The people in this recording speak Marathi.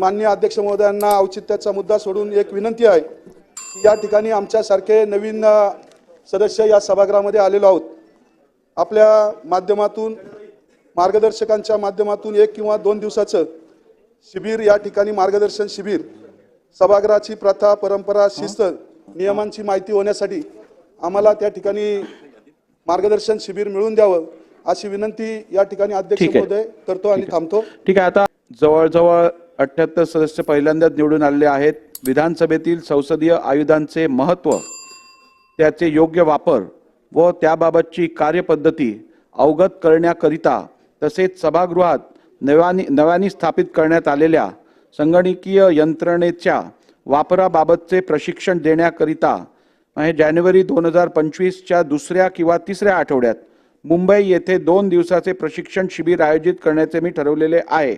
माननीय अध्यक्ष महोदयांना औचित्याचा मुद्दा सोडून एक विनंती आहे की या ठिकाणी आमच्यासारखे नवीन सदस्य या सभागृहामध्ये आलेलो आहोत. आपल्या माध्यमातून मार्गदर्शकांच्या माध्यमातून एक किंवा दोन दिवसाचं शिबिर या ठिकाणी मार्गदर्शन शिबिर सभागृहाची प्रथा परंपरा शिस्त नियमांची माहिती होण्यासाठी आम्हाला त्या ठिकाणी मार्गदर्शन शिबिर मिळून द्यावं अशी विनंती या ठिकाणी अध्यक्ष. महोदय करतो आणि थांबतो. ठीक आहे आता जवळजवळ अठ्याहत्तर सदस्य पहिल्यांदाच निवडून आलेले आहेत. विधानसभेतील संसदीय आयुधांचे महत्त्व त्याचे योग्य वापर व त्याबाबतची कार्यपद्धती अवगत करण्याकरिता तसेच सभागृहात नव्याने नव्याने स्थापित करण्यात आलेल्या संगणकीय यंत्रणेच्या वापराबाबतचे प्रशिक्षण देण्याकरिता म्हणजे जानेवारी दोन हजार पंचवीसच्या दुसऱ्या किंवा तिसऱ्या आठवड्यात मुंबई येथे दोन दिवसाचे प्रशिक्षण शिबिर आयोजित करण्याचे मी ठरवलेले आहे.